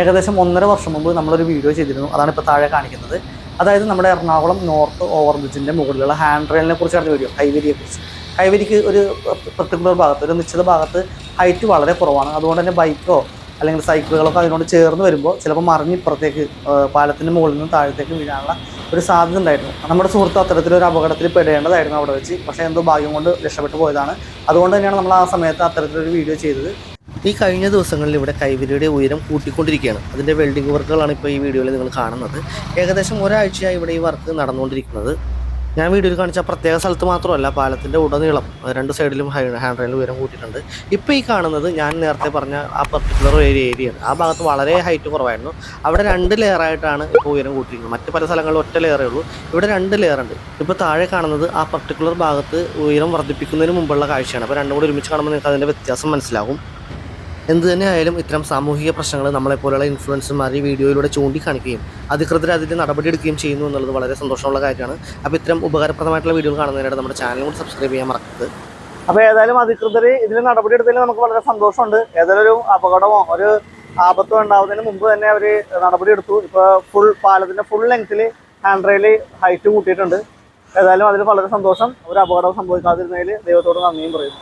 ഏകദേശം ഒന്നര വർഷം മുമ്പ് നമ്മളൊരു വീഡിയോ ചെയ്തിരുന്നു. അതാണ് ഇപ്പോൾ താഴെ കാണിക്കുന്നത്. അതായത് നമ്മുടെ എറണാകുളം നോർത്ത് ഓവർ ബ്രിഡ്ജിന്റെ മുകളിലുള്ള ഹാൻഡ് റെയിലിനെ കുറിച്ചാണ് വീഡിയോ കൈവരിയെ കുറിച്ച്. കൈവരിക്ക് ഒരു പർട്ടിക്കുലർ ഭാഗത്ത് ഒരു നിശ്ചിത ഭാഗത്ത് ഹൈറ്റ് വളരെ കുറവാണ്. അതുകൊണ്ട് തന്നെ ബൈക്കോ അല്ലെങ്കിൽ സൈക്കിളുകളൊക്കെ അതിനോട് ചേർന്ന് വരുമ്പോൾ ചിലപ്പോൾ മറിഞ്ഞ് ഇപ്പുറത്തേക്ക് പാലത്തിന്റെ മുകളിൽ നിന്ന് താഴത്തേക്ക് വീഴാനുള്ള ഒരു സാധ്യത ഉണ്ടായിരുന്നു. നമ്മുടെ സുഹൃത്ത് അത്തരത്തിലൊരു അപകടത്തിൽ പെടേണ്ടതായിരുന്നു അവിടെ വെച്ച്. പക്ഷേ എന്തോ ഭാഗ്യം കൊണ്ട് രക്ഷപ്പെട്ടു പോയതാണ്. അതുകൊണ്ട് തന്നെയാണ് നമ്മൾ ആ സമയത്ത് അത്തരത്തിലൊരു വീഡിയോ ചെയ്തത്. ഈ കഴിഞ്ഞ ദിവസങ്ങളിൽ ഇവിടെ കൈവരിയുടെ ഉയരം കൂട്ടിക്കൊണ്ടിരിക്കുകയാണ്. അതിന്റെ വെൽഡിംഗ് വർക്കുകളാണ് ഇപ്പോൾ ഈ വീഡിയോയിൽ നിങ്ങൾ കാണുന്നത്. ഏകദേശം ഒരാഴ്ചയായി ഇവിടെ ഈ വർക്ക് നടന്നുകൊണ്ടിരിക്കുന്നത്. ഞാൻ വീഡിയോയിൽ കാണിച്ച പ്രത്യേക സ്ഥലത്ത് മാത്രമല്ല പാലത്തിന്റെ ഉടനീളം രണ്ട് സൈഡിലും ഹാൻഡ് റെയിൽ ഉയരം കൂട്ടിയിട്ടുണ്ട്. ഇപ്പോൾ ഈ കാണുന്നത് ഞാൻ നേരത്തെ പറഞ്ഞ ആ പർട്ടിക്കുലർ ഏരിയ ഏരിയയാണ് ആ ഭാഗത്ത് വളരെ ഹൈറ്റ് കുറവായിരുന്നു. അവിടെ രണ്ട് ലെയറായിട്ടാണ് ഇപ്പോൾ ഉയരം കൂട്ടിയിരിക്കുന്നത്. മറ്റ് പല സ്ഥലങ്ങളിൽ ഒറ്റ ലെയറേ ഉള്ളൂ. ഇവിടെ രണ്ട് ലെയർ ഉണ്ട്. ഇപ്പോൾ താഴെ കാണുന്നത് ആ പർട്ടിക്കുലർ ഭാഗത്ത് ഉയരം വർദ്ധിപ്പിക്കുന്നതിന് മുമ്പുള്ള കാഴ്ചയാണ്. അപ്പോൾ രണ്ടും കൂടി ഒരുമിച്ച് കാണുമ്പോൾ നിങ്ങൾക്ക് അതിന്റെ വ്യത്യാസം മനസ്സിലാകും. എന്ത് തന്നെ ആയാലും ഇത്തരം സാമൂഹിക പ്രശ്നങ്ങൾ നമ്മളെപ്പോലുള്ള ഇൻഫ്ലുവൻസർമാർ ഈ വീഡിയോയിലൂടെ ചൂണ്ടിക്കാണിക്കുകയും അധികൃതർ നടപടി നടപടിയെടുക്കുകയും ചെയ്യുന്നു എന്നുള്ളത് വളരെ സന്തോഷമുള്ള കാര്യമാണ്. അപ്പോൾ ഇത്തരം ഉപകാരപ്രദമായിട്ടുള്ള വീഡിയോകൾ കാണുന്നതിനായിട്ട് നമ്മുടെ ചാനൽ കൂടി സബ്സ്ക്രൈബ് ചെയ്യാൻ മറക്കരുത്. അപ്പോൾ ഏതായാലും അധികൃതർ ഇതിൽ നടപടി എടുത്തതിൽ നമുക്ക് വളരെ സന്തോഷമുണ്ട്. ഏതായാലും ഒരു അപകടമോ ഒരു ആപത്തോ ഉണ്ടാവുന്നതിന് മുമ്പ് തന്നെ അവർ നടപടി എടുത്തു. ഇപ്പോൾ ഫുൾ പാലത്തിന്റെ ഫുൾ ലെങ്ത്തിൽ ഹാൻഡ് റെയിൽ ഹൈറ്റ് കൂട്ടിയിട്ടുണ്ട്. ഏതായാലും അതിൽ വളരെ സന്തോഷം. ഒരു അപകടം സംഭവിക്കാതിരുന്നതിൽ ദൈവത്തോട് നന്ദിയും പറയുന്നു.